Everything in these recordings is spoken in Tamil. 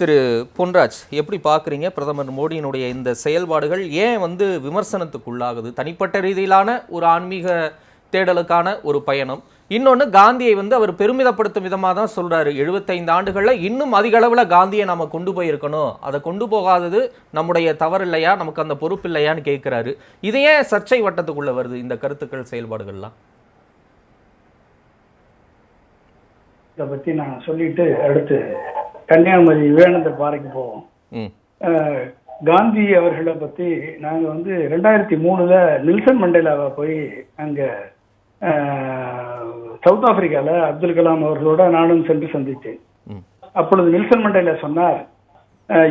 திரு பொன்ராஜ் எப்படி பார்க்குறீங்க? பிரதமர் மோடியினுடைய இந்த செயல்பாடுகள் ஏன் வந்து விமர்சனத்துக்குள்ளாகுது? தனிப்பட்ட ரீதியிலான ஒரு ஆன்மீக தேடலுக்கான ஒரு பயணம். இன்னொன்று காந்தியை வந்து அவர் பெருமிதப்படுத்தும் விதமாக தான் சொல்றாரு. எழுபத்தைந்து ஆண்டுகளில் இன்னும் அதிக அளவில் காந்தியை நம்ம கொண்டு போயிருக்கணும். அதை கொண்டு போகாதது நம்முடைய தவறு இல்லையா நமக்கு அந்த பொறுப்பு இல்லையான்னு கேட்குறாரு. இது ஏன் சர்ச்சை வட்டத்துக்குள்ள வருது இந்த கருத்துக்கள் செயல்பாடுகள்லாம்? இதை பற்றி நான் சொல்லிட்டு அடுத்து கன்னியாகுமரி விவேகானந்தர் பாறைக்கு போவோம். காந்தி அவர்களை பத்தி நாங்க வந்து ரெண்டாயிரத்தி மூணுல நில்சன் மண்டேலாவை போய் அங்க சவுத் ஆப்பிரிக்கால அப்துல் கலாம் அவர்களோட நானும் சென்று சந்தித்தேன். அப்பொழுது நில்சன் மண்டேலா சொன்னார்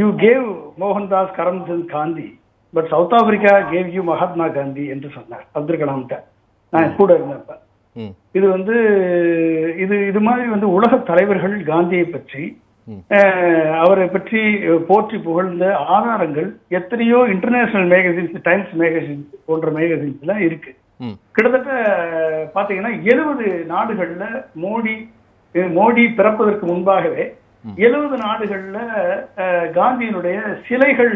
you gave Mohandas Karamchand Gandhi but South Africa gave you Mahatma Gandhi என்று சொன்னார் அப்துல் கலாம்கிட்ட நான் கூட இருந்தப்ப. இது வந்து இது இது மாதிரி வந்து உலக தலைவர்கள் காந்தியை பற்றி அவரை பற்றி போற்றி புகழ்ந்த ஆதாரங்கள் எத்தனையோ இன்டர்நேஷனல் மேகசின்ஸ் டைம்ஸ் மேகசின் போன்ற மேகசின்ஸ்ல இருக்கு. கிட்டத்தட்ட பாத்தீங்கன்னா எழுபது நாடுகள்ல மோடி மோடி பிறப்பதற்கு முன்பாகவே எழுபது நாடுகள்ல காந்தியினுடைய சிலைகள்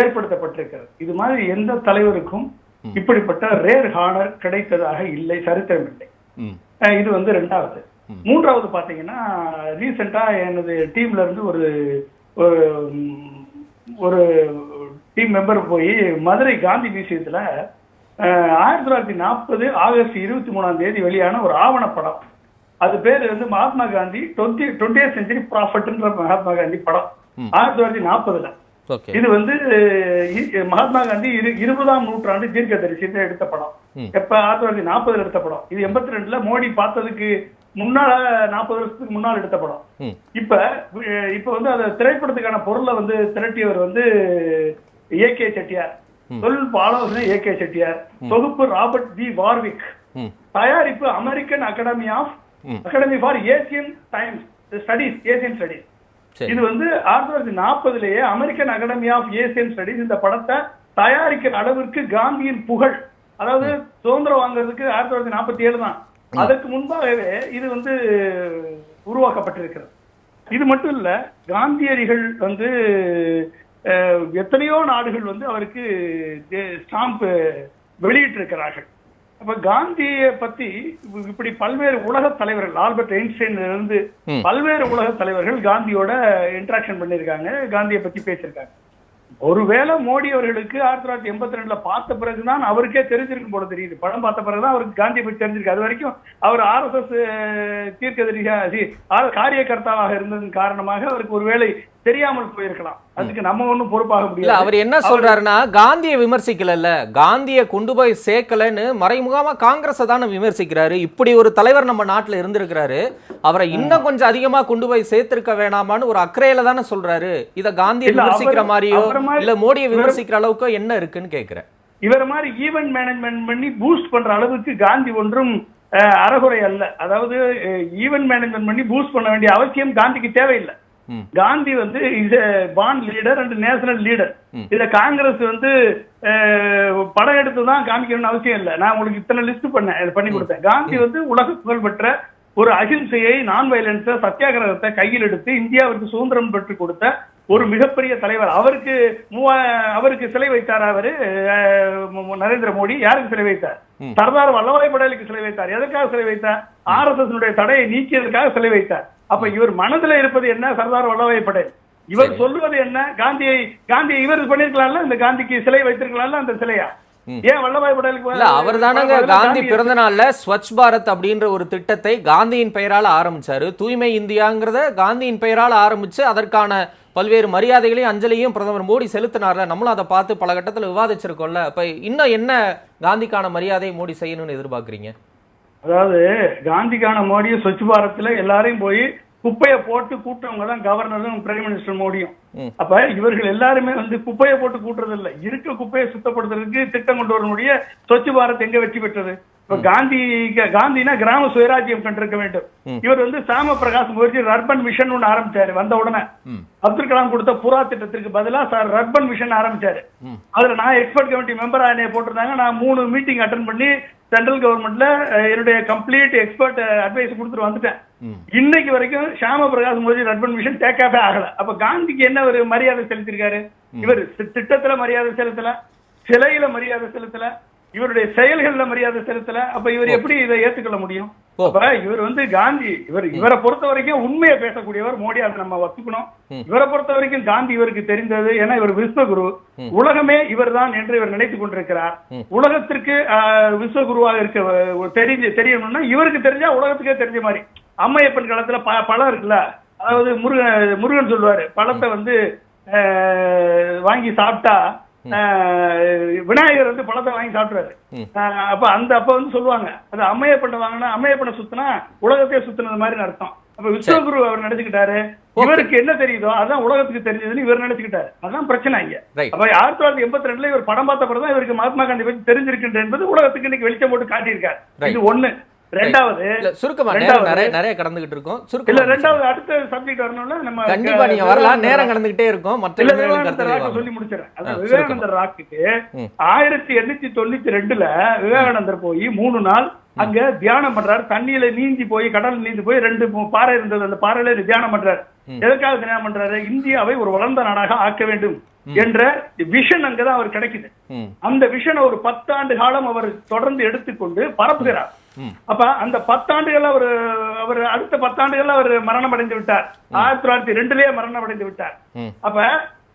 ஏற்படுத்தப்பட்டிருக்கிறது. இது மாதிரி எந்த தலைவருக்கும் இப்படிப்பட்ட ரேர் ஹானர் கிடைத்ததாக இல்லை சரித்திரம் இல்லை. இது வந்து ரெண்டாவது. மூன்றாவது பாத்தீங்கன்னா ரீசெண்டா எனது டீம்ல இருந்து ஒரு ஒரு, டீம் மெம்பர் போய் மதுரை காந்தி மியூசியத்துல ஆயிரத்தி தொள்ளாயிரத்தி நாற்பது ஆகஸ்ட் இருபத்தி மூணாம் தேதி வெளியான ஒரு ஆவணப்படம் அது பேர் வந்து Mahatma Gandhi twenty twenty century ப்ராஃபட்ன்ற Mahatma Gandhi படம். ஆயிரத்தி தொள்ளாயிரத்தி நாற்பதுல. இது வந்து மகாத்மா காந்தி இரு இருபதாம் நூற்றாண்டு தீர்க்க தரிசித்த எடுத்த படம். எப்ப? ஆயிரத்தி தொள்ளாயிரத்தி நாற்பதுல எடுத்த படம். இது எண்பத்தி ரெண்டுல மோடி பார்த்ததுக்கு முன்னால நாற்பது வருஷத்துக்கு முன்னால் எடுத்த படம். இப்ப இப்ப வந்து அந்த திரைப்படத்துக்கான பொருளை வந்து திரட்டியவர் வந்து ஏ கே செட்டியார். தொழில்நுட்ப ஆலோசனை ஏ கே செட்டியார். தொகுப்பு ராபர்ட் தி வார்விக். தயாரிப்பு American Academy of. Academy for Asian Times Studies Asian Studies. இது வந்து ஆயிரத்தி தொள்ளாயிரத்தி நாற்பதுலயே American Academy of Asian Studies இந்த படத்தை தயாரிக்கிற அளவிற்கு காந்தியின் புகழ். அதாவது சுதந்திரம் வாங்குறதுக்கு ஆயிரத்தி தொள்ளாயிரத்தி நாற்பத்தி ஏழு தான் அதற்கு முன்பாகவே இது வந்து உருவாக்கப்பட்டிருக்கிறது. இது மட்டும் இல்ல காந்தியடிகள் வந்து எத்தனையோ நாடுகள் வந்து அவருக்கு ஸ்டாம்ப் வெளியிட்டிருக்கிறார்கள். அப்ப காந்தியை பத்தி இப்படி பல்வேறு உலக தலைவர்கள் ஆல்பர்ட் ஐன்ஸ்டைன்ல இருந்து. பல்வேறு உலக தலைவர்கள் காந்தியோட இன்டராக்ஷன் பண்ணியிருக்காங்க காந்தியை பத்தி பேசியிருக்காங்க. ஒருவேளை மோடி அவர்களுக்கு ஆயிரத்தி தொள்ளாயிரத்தி எண்பத்தி ரெண்டுல பார்த்த பிறகுதான் அவருக்கே தெரிஞ்சிருக்கும் போல தெரியுது. படம் பார்த்த பிறகுதான் அவருக்கு காந்தி பற்றி தெரிஞ்சிருக்கு. அது வரைக்கும் அவர் ஆர்எஸ்எஸ் எஸ் சி, ஆர் காரியகர்த்தாவாக இருந்ததன் காரணமாக அவருக்கு ஒருவேளை தெரியாமல் போயிருக்கலாம். அதுக்கு நம்ம ஒண்ணும் பொறுப்பாக முடியாது. அவர் என்ன சொல்றாருன்னா காந்தியை விமர்சிக்கலல்ல காந்தியை கொண்டு போய் சேர்க்கலன்னு மறைமுகமா காங்கிரஸை தானே விமர்சிக்கிறாரு. இப்படி ஒரு தலைவர் நம்ம நாட்டுல இருந்திருக்கிறாரு. அவரை இன்னும் கொஞ்சம் அதிகமா கொண்டு போய் சேர்த்திருக்க வேணாமான்னு ஒரு அக்கறையில தானே சொல்றாரு. இத காந்தியை விமர்சிக்கிற மாதிரியோ இல்ல மோடியை விமர்சிக்கிற அளவுக்கோ என்ன இருக்குன்னு கேக்குறேன். இவர் மாதிரி ஈவென்ட் மேனேஜ்மெண்ட் பண்ணி பூஸ்ட் பண்ற அளவுக்கு காந்தி ஒன்றும் அறகுறை அல்ல. அதாவது ஈவென்ட் மேனேஜ்மெண்ட் பண்ணி பூஸ்ட் பண்ண வேண்டிய அவசியம் காந்திக்கு தேவையில்லை. காந்தி வந்து is bond leader and national leader இத காங்கிரஸ் வந்து படம் எடுத்து தான் காமிக்கணும்னு அவசியம் இல்லை. நான் உங்களுக்கு இத்தனை லிஸ்ட் பண்ணேன் பண்ணி கொடுத்தேன். காந்தி வந்து உலக புகழ்பெற்ற ஒரு அகிம்சையை நான் வயலன்ஸை சத்தியாகிரகத்தை கையில் எடுத்து இந்தியாவிற்கு சுதந்திரம் பெற்று கொடுத்த ஒரு மிகப்பெரிய தலைவர். அவருக்கு அவருக்கு சிலை வைத்தார் அவரு? நரேந்திர மோடி. யாருக்கு சிலை வைத்தார்? சர்தார் வல்லபாய் படேலுக்கு சிலை வைத்தார். எதற்காக சிலை வைத்தார்? ஆர் எஸ் தடையை நீக்கியதற்காக சிலை வைத்தார். அப்ப இவர் மனதுல இருப்பது என்ன? சர்தார் வல்லபாய் படேல். இவர் சொல்லுவது என்ன? காந்தியை காந்தியை இவர் பண்ணிருக்கலாம்ல இந்த காந்திக்கு சிலை வைத்திருக்கலாம்ல? அந்த சிலையா? ஏன் வல்லபாய் படேலுக்கு இல்ல அவர் தானங்க காந்தி பிறந்த நாள்ல ஸ்வச் பாரத் அப்படின்ற ஒரு திட்டத்தை காந்தியின் பெயரால ஆரம்பிச்சாரு. தூய்மை இந்தியாங்கிறத காந்தியின் பெயரால ஆரம்பிச்சு அதற்கான பல்வேறு மரியாதைகளையும் அஞ்சலியும் பிரதமர் மோடி செலுத்தினார்ல. நம்மளும் அதை பார்த்து பல கட்டத்துல விவாதிச்சிருக்கோம்ல. அப்ப இன்னும் என்ன காந்திக்கான மரியாதையை மோடி செய்யணும்னு எதிர்பார்க்கறீங்க? அதாவது காந்திக்கான மோடியும் ஸ்வச் பாரத்ல எல்லாரையும் போய் குப்பையை போட்டு கூட்டுறவங்க தான் கவர்னரும் பிரைம் மினிஸ்டர் மோடியும். அப்ப இவர்கள் எல்லாருமே வந்து குப்பையை போட்டு கூட்டுறது இல்ல இருக்க குப்பையை சுத்தப்படுத்துறதுக்கு திட்டம் கொண்டு வரக்கூடிய ஸ்வச் பாரத் எங்க வெற்றி பெற்றது? இப்ப காந்தி காந்தினா கிராம சுயராஜ்யம் கண்டிருக்க வேண்டும். இவர் வந்து சாம பிரகாஷ் முகர்ஜி ரர்பன் மிஷன் ஒண்ணு ஆரம்பிச்சாரு வந்த உடனே. அப்துல் கலாம் கொடுத்த புறா திட்டத்திற்கு பதிலா சார் ரர்பன் மிஷன் ஆரம்பிச்சாரு. அதுல நான் எக்ஸ்பர்ட் கமிட்டி மெம்பரா என்னைய போட்டிருந்தாங்க. நான் மூணு மீட்டிங் அட்டன் பண்ணி சென்ட்ரல் கவர்மெண்ட்ல என்னுடைய கம்ப்ளீட் எக்ஸ்பர்ட் அட்வைஸ் கொடுத்துட்டு வந்துட்டேன். இன்னைக்கு வரைக்கும் ஷியாம பிரகாஷ் முகர்ஜி ரட்பன் மிஷன் டேக் ஆஃபே ஆகல. அப்ப காந்திக்கு என்ன ஒரு மரியாதை செலுத்திருக்காரு இவர் திட்டத்துல மரியாதை செலுத்தல சிலையில மரியாதை செலுத்தல இவருடைய செயல்கள்ல மரியாதை செலுத்தல. அப்ப இவர் எப்படி இதை ஏத்துக்கொள்ள முடியும்? இவர் வந்து காந்தி இவர் இவரை பொறுத்த வரைக்கும் உண்மையை பேசக்கூடியவர் மோடி அதை நம்ம ஒத்துக்கணும். ம். இவரை பொறுத்த வரைக்கும் காந்தி இவருக்கு தெரிந்தது. ஏன்னா இவர் விஸ்வகுரு. உலகமே இவர்தான் என்று இவர் நினைத்துக் கொண்டிருக்கிறார். உலகத்திற்கு விஸ்வகுருவாக இருக்க தெரிஞ்சு தெரியணும்னா இவருக்கு தெரிஞ்சா உலகத்துக்கே தெரிஞ்ச மாதிரி. அம்மையப்பன் காலத்துல ப- பழம் இருக்குல்ல? அதாவது முருகன் முருகன் சொல்லுவாரு பழத்தை வந்து வாங்கி சாப்பிட்டா விநாயகர் வந்து பழத்தை வாங்கி சாப்பிடுறாரு. அப்ப அந்த அப்ப வந்து சொல்லுவாங்க அது அம்மையப்பண்ண வாங்கினா அம்மையப்பண்ண சுத்தினா உலகத்தையே சுத்தினது மாதிரி அர்த்தம். அப்ப விஸ்வகுரு அவர் நினைச்சுக்கிட்டாரு இவருக்கு என்ன தெரியுதோ அதான் உலகத்துக்கு தெரிஞ்சதுன்னு இவர் நினைச்சுக்கிட்டாரு அதான் பிரச்சனை இங்க. அப்ப ஆயிரத்தி தொள்ளாயிரத்தி எண்பத்தி ரெண்டுல இவர் படம் பார்த்த தான் இவருக்கு மகாத்மா காந்தி பத்தி தெரிஞ்சிருக்கின்ற என்பது உலகத்துக்கு இன்னைக்கு வெளிச்சம் போட்டு காட்டியிருக்காரு. இது ஒண்ணு. ரெண்டாவது இல்ல சுருக்கமா நேரம் ரெண்டாவது- நிறைய நிறைய கடந்துகிட்டு இருக்கோம். இல்ல சுருக்கமா ரெண்டாவது அடுத்த சப்ஜெக்ட் வரணும்னா நம்ம கண்டிப்பா நீங்க வரலாம். நேரம் கடந்துகிட்டே இருக்கும். மற்ற இல்ல இளைஞர்கள் விவேகானந்தர் கருத்துக்களை ராக்கு வாங்க. சொல்லி முடிச்சிடறேன். ஆ, அதான் சுருக்கமா. விவேகானந்தர் ராக்குக்கு ம். ஆயிரத்தி எண்ணூத்தி தொண்ணூத்தி ரெண்டுல விவேகானந்தர் போய் மூணு நாள் அங்க தியானம் பண்றாரு. தண்ணியில நீந்தி போய் கடல் நீந்தி போய் ரெண்டு பாறை இருந்தது. அந்த பாறையில தியானம் பண்றாரு. எதுக்காக தியானம் பண்றாரு? இந்தியாவை ஒரு வளர்ந்த நாடாக ஆக்க வேண்டும் என்ற விஷன் அங்கதான் அவர் கிடைக்குது. அந்த விஷனை ஒரு பத்தாண்டு காலம் அவர் தொடர்ந்து எடுத்துக்கொண்டு பரப்புகிறார். அப்ப அந்த பத்தாண்டுகள் அவர் அவர் அடுத்த பத்தாண்டுகள் அவர் மரணம் அடைந்து விட்டார் ஆயிரத்தி தொள்ளாயிரத்தி ரெண்டுலயே மரணம் அடைந்து விட்டார் அப்ப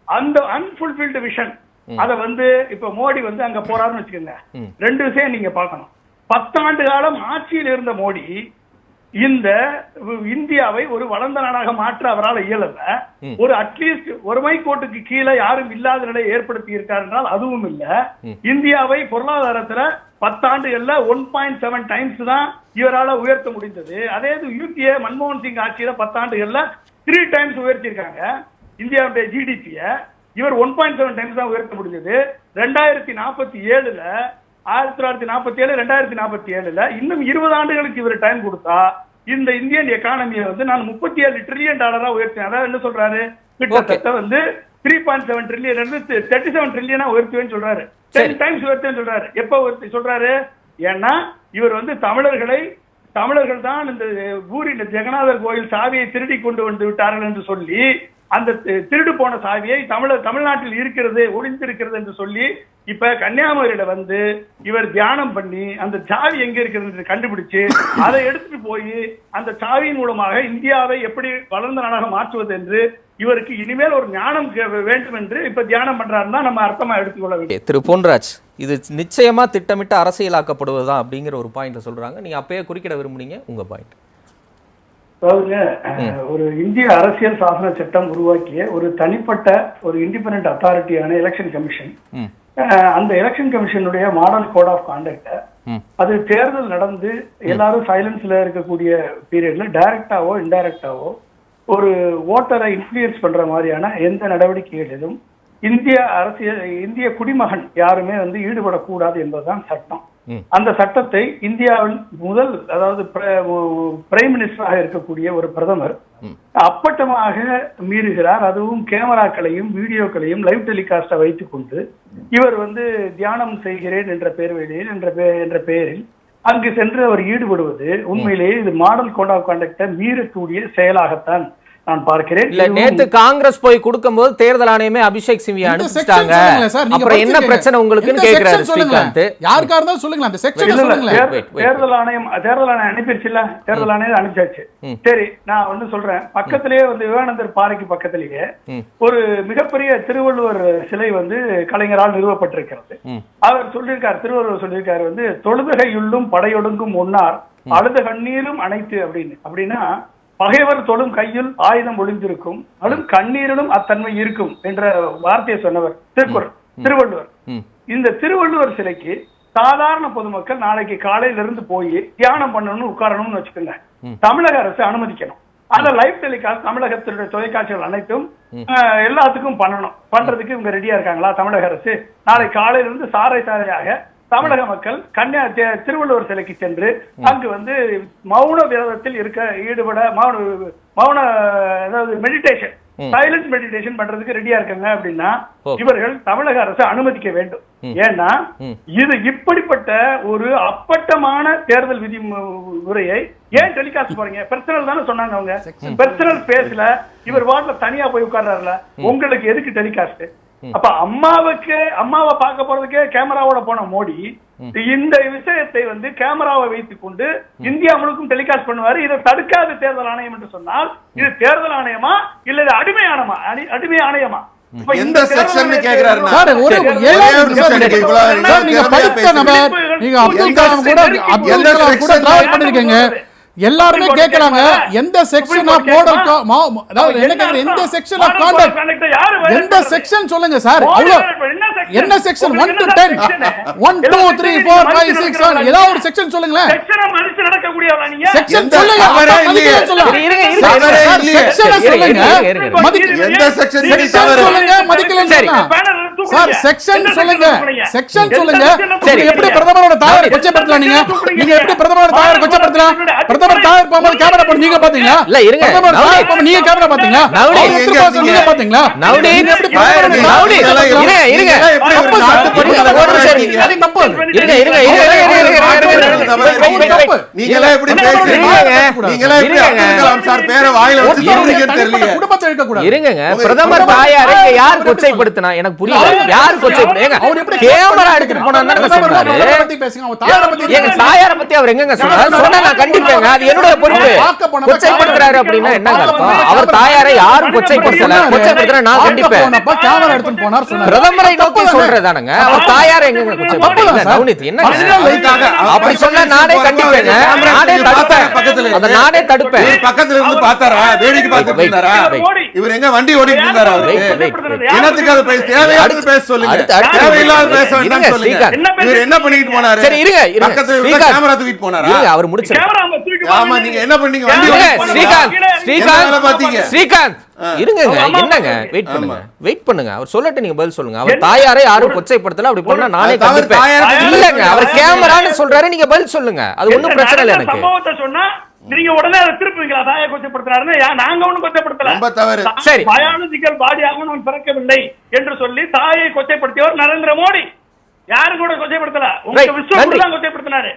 அந்த அன்புல்பில்டு விஷன் அத வந்து இப்ப மோடி வந்து அங்க போறாருன்னு வச்சுக்கோங்க. ரெண்டு விஷயம் நீங்க பார்க்கணும். பத்தாண்டு காலம் ஆட்சியில் இருந்த மோடி இந்த இந்தியாவை ஒரு வளர்ந்த நாடாக மாற்ற அவரால் இயலல. ஒரு அட்லீஸ்ட் ஒருமை கோட்டுக்கு கீழே யாரும் இல்லாத நிலையை ஏற்படுத்தி இருக்கார் என்றால் அதுவும் இல்ல. இந்தியாவை பொருளாதாரத்துல பத்தாண்டுகள்ல ஒன் பாயிண்ட் செவன் டைம்ஸ் தான் இவரால உயர்த்த முடிந்தது. அதே இது யூபிஏ மன்மோகன் சிங் ஆட்சியில பத்தாண்டுகள்ல த்ரீ டைம்ஸ் உயர்த்தியிருக்காங்க. இந்தியாவுடைய ஜிடிபிய இவர் ஒன் பாயிண்ட் செவன் டைம்ஸ் தான் உயர்த்த முடிஞ்சது. ரெண்டாயிரத்தி நாற்பத்தி ஏழுல ஆயிரத்தி தொள்ளாயிரத்தி நாற்பத்தி ஏழு ரெண்டாயிரத்தி நாற்பத்தி ஏழுல இன்னும் இருபது ஆண்டுகளுக்கு இவர் டைம் கொடுத்தா இந்த இந்தியன் எக்கானமியை வந்து நான் முப்பத்தி ஏழு ட்ரில்லியன் டாலரா உயர்த்தினேன். அதாவது என்ன சொல்றாரு? கிட்டத்தட்ட வந்து த்ரீ பாயிண்ட் செவன் ட்ரில்லியன் இருந்து தேர்ட்டி செவன் ட்ரில்லியனா உயர்த்துவேன்னு சொல்றாரு. டென் டைம்ஸ் உயர்த்துவேன்னு சொல்றாரு. எப்ப உயர்த்தி சொல்றாரு? ஏன்னா இவர் வந்து தமிழர்களை தமிழர்கள் தான் இந்த இந்த ஜெகநாதர் கோயில் சாவியை திருடி கொண்டு வந்து விட்டார்கள் என்று சொல்லி அந்த திருடு போன சாவியை தமிழ தமிழ்நாட்டில் இருக்கிறது ஒளிந்திருக்கிறது என்று சொல்லி இப்ப கன்னியாகுமரியில வந்து இவர் தியானம் பண்ணி அந்த சாவி எங்க இருக்கிறது கண்டுபிடிச்சு அதை எடுத்துட்டு போய் அந்த சாவியின் மூலமாக இந்தியாவை எப்படி வளர்ந்த நாடாக மாற்றுவது என்று இவருக்கு இனிமேல் ஒரு ஞானம் கே- வேண்டும் என்று இப்ப தியானம் பண்றாருன்னா நம்ம அர்த்தமா எடுத்துக்கொள்ள வேண்டும். திரு பொன்ராஜ் இது நிச்சயமா திட்டமிட்டு அரசியலாக்கப்படுவதுதான் அப்படிங்கிற ஒரு பாயிண்ட் சொல்றாங்க. நீங்க அப்பயே குறுக்கிட விரும்புனீங்க. உங்க பாயிண்ட் அதாவதுங்க ஒரு இந்திய அரசியல் சாசன சட்டம் உருவாக்கிய ஒரு தனிப்பட்ட ஒரு இண்டிபெண்டன்ட் அத்தாரிட்டியான எலெக்ஷன் கமிஷன் அந்த எலெக்ஷன் கமிஷனுடைய மாடல் கோட் ஆஃப் கான்டக்ட அது தேர்தல் நடந்து எல்லாரும் சைலன்ஸ்ல இருக்கக்கூடிய பீரியட்ல டைரக்டாவோ இன்டைரக்டாவோ ஒரு ஓட்டரை இன்ஃபுளுயன்ஸ் பண்ற மாதிரியான எந்த நடவடிக்கைகளிலும் இந்திய அரசியல் இந்திய குடிமகன் யாருமே வந்து ஈடுபடக்கூடாது என்பதுதான் சட்டம். அந்த சட்டத்தை இந்தியாவில் முதல் அதாவது பிரைம் மினிஸ்டராக இருக்கக்கூடிய ஒரு பிரதமர். அப்பட்டமாக மீறுகிறார். அதுவும் கேமராக்களையும் வீடியோக்களையும் லைவ் டெலிகாஸ்டை வைத்துக் கொண்டு இவர் வந்து தியானம் செய்கிறேன் என்ற பெயர்வெளியில் என்ற பெ- என்ற பெயரில் அங்கு சென்று அவர் ஈடுபடுவது உண்மையிலேயே இது மாடல் கோட் ஆஃப் கான்டக்டை மீறக்கூடிய செயலாகத்தான் நான் பார்க்கிறேன் இல்ல நேத்து காங்கிரஸ் போய் கொடுக்கும்போது தேர்தல் ஆணையமே அபிஷேக் section அனுப்பிச்சிட்டாங்க அப்புறம் என்ன. பிரச்சனை உங்களுக்குன்னு கேக்குறாரு. ஸ்ரீகாந்த் யாருக்கா இருந்தாலும் சொல்லுங்களேன் அந்த செக்ஷன். தேர்தல் ஆணையம் தேர்தல் ஆணையம் அனுப்பிடுச்சுல்ல தேர்தல் ஆணையம் அனுப்பிச்சாச்சு. சரி நான் வந்து சொல்றேன் பக்கத்திலேயே வந்து விவேகானந்தர் பாறைக்கு பக்கத்திலேயே. ஒரு மிகப்பெரிய திருவள்ளுவர் சிலை வந்து கலைஞரால் நிறுவப்பட்டிருக்கிறது. அவர் சொல்லியிருக்கார் திருவள்ளுவர் சொல்லியிருக்காரு வந்து தொழுதகையுள்ளும் படையொடுங்கும் ஒன்னார் அழுத கண்ணீரும் அனைத்து அப்படின்னு அப்படின்னா பகைவர் தொழும் கையில் ஆயுதம் ஒளிந்திருக்கும் அழும் கண்ணீரிலும் அத்தன்மை இருக்கும் என்ற வார்த்தையை சொன்னவர் திருக்குறள் திருவள்ளுவர். இந்த திருவள்ளுவர் சிலைக்கு சாதாரண பொதுமக்கள் நாளைக்கு காலையில இருந்து போய் தியானம் பண்ணணும்னு உட்காரணும்னு வச்சுக்கோங்க. தமிழக அரசு அனுமதிக்கணும். அந்த லைவ் டெலிகாஸ்ட் தமிழகத்தினுடைய தொலைக்காட்சிகள் அனைத்தும் எல்லாத்துக்கும் பண்ணணும். பண்றதுக்கு இவங்க ரெடியா இருக்காங்களா தமிழக அரசு? நாளை காலையில இருந்து சாறை சாறையாக தமிழக மக்கள் கன்னியா திருவள்ளுவர் சிலைக்கு சென்று அங்கு வந்து மௌன விரதத்தில் இருக்க ஈடுபட மௌன மௌன அதாவது மெடிடேஷன் சைலண்ட் மெடிடேஷன் பண்றதுக்கு ரெடியா இருக்காங்க அப்படின்னா. இவர்கள் தமிழக அரசு அனுமதிக்க வேண்டும். ஏன்னா. இது இப்படிப்பட்ட ஒரு அப்பட்டமான தேர்தல் விதி முறையை ஏன் டெலிகாஸ்ட் போறீங்க? பர்சனல் தானே சொன்னாங்க அவங்க. பர்சனல் பேசல இவர் வார்டுல தனியா போய் உட்கார்றாருல. உங்களுக்கு எதுக்கு டெலிகாஸ்ட் அப்ப அம்மாவுக்கு அம்மாவை பார்க்க போறதுக்கே கேமராவோட போன மோடி இந்த விஷயத்தை வந்து கேமராவை வைத்துக் கொண்டு இந்தியா முழுக்கும் டெலிகாஸ்ட் பண்ணுவாரு. இதை தடுக்காத தேர்தல் ஆணையம் என்று சொன்னால் இது தேர்தல் ஆணையமா இல்ல இது அடிமை ஆணையமா? அடி- அடிமை ஆணையமா? எந்த? சார் ஒரு ஏழாவது நிமிஷம். இவ்வளவு சார் நீங்க படித்த. நபர் நீங்க அப்துல் கலாம் கூட அப்துல் கலாம் கூட டிராவல் பண்ணிருக்கீங்க. எல்லாருமே கேட்கறாங்க எந்த செக்ஷன் ஆஃப் மோடல் அதாவது என்ன எந்த செக்ஷன் ஆஃப் கான்டக்ட் எந்த செக்ஷன் சொல்லுங்க சார்? அவ்வளவு என்ன செக்ஷன் 1 டு 10 1 2 3 4 5 6 7 ஏதாவது ஒரு செக்ஷன் சொல்லுங்களேன். செக்ஷனை மனுஷன் நடக்க கூடியவனா செக்ஷன் சொல்லுங்க. அவரே சொல்லுங்க. மதிக்க சொல்லுங்க மதிக்கலன்னு சார் செக்ஷன் சொல்லுங்க. செக்ஷன் சொல்லுங்க. சரி எப்படி பிரதமரோட தாயார் கொச்சப்படுத்தலாம் நீங்க? நீங்க எப்படி பிரதமரோட தாயார் கொச்சப்படுத்தலாம்? பிரதமர் தாயார் போகும்போது கேமரா போட்டு நீங்க பாத்தீங்களா? இல்ல இருங்க. பிரதமர் தாயார் போகும்போது நீங்க கேமரா பாத்தீங்களா? நவுடி. நீங்க பாத்தீங்களா? நவுடி. எப்படி நவுடி. இருங்க இருங்க. தப்பு சாத்து பண்ணுங்க ஒரு நிமிஷம் தப்பு இருங்க இருங்க இருங்க இருங்க தப்பு எப்படி பேசுறீங்க நீங்களே எப்படி அப்துல் சார் பேரை வாயில வச்சு தெரியல. குடும்பத்தை இருக்க கூடாது இருங்கங்க பிரதமர் தாயாரை யார் கொச்சைப்படுத்தினா எனக்கு புரியல யாரு கொச்சை கேமரா அவர் தாயாரை யாரும் கொச்சைப்படுத்தல. கொச்சைப்படுத்துற நான் கண்டிப்பேன். கேமரா எடுத்துட்டு போனார் பிரதமரை நோக்கி சொல்றதானுங்க அவர் தாயார எங்கங்க கொச்சைப்படுத்தல என்ன அப்படி சொன்னா நானே கண்டிப்பேங்க. அதை நானே தடுப்பேன் பக்கத்துல இருந்து பார்த்தாரா வேடிக்கை பார்த்துட்டு இருந்தாரா இவர் எங்க வண்டி ஓடிட்டு இருந்தாரா அவரு. என்னத்துக்கு அது பேச தேவையானது பேச சொல்லுங்க. தேவையில்லாத பேச வேண்டாம் சொல்லுங்க. இவர் என்ன பண்ணிட்டு போனாரு சரி, இருங்க. பக்கத்துல இருந்து. கேமரா தூக்கிட்டு போனாரா அவர் முடிச்சு கேமரா அவங்க தூக்கி ஆமா. நீங்க என்ன பண்ணீங்க வண்டி? ஸ்ரீகாந்த் ஸ்ரீகாந்த் பார்த்தீங்க? ஸ்ரீகாந்த் இருங்கங்க ஆமா, என்னங்க. வெயிட் பண்ணுங்க. வெயிட் பண்ணுங்க. அவர் சொல்லட்டு நீங்க பதில் சொல்லுங்க. அவர்? தாயாரை யாரும் கொச்சைப்படுத்தல. அப்படி பண்ணா நானே கண்டிப்பேன். இல்லங்க அவர். கேமரான்னு சொல்றாரு நீங்க பதில் சொல்லுங்க. அது ஒண்ணும் என்ன பிரச்சனை இல்ல எனக்கு. சம்பவத்தை சொன்னா நீங்க உடனே அதை திருப்புவீங்களா? தாயை கொச்சப்படுத்துறாருன்னு? நாங்க ஒண்ணும் கொச்சப்படுத்தல. ரொம்ப தவறு. சரி. பயாலஜிக்கல் பாடியாக நான் பிறக்கவில்லை என்று சொல்லி தாயை கொச்சைப்படுத்தியவர் நரேந்திர மோடி. யாரும் கூட கொச்சைப்படுத்தல? உங்க. விஸ்வம் கொச்சைப்படுத்தினாரு.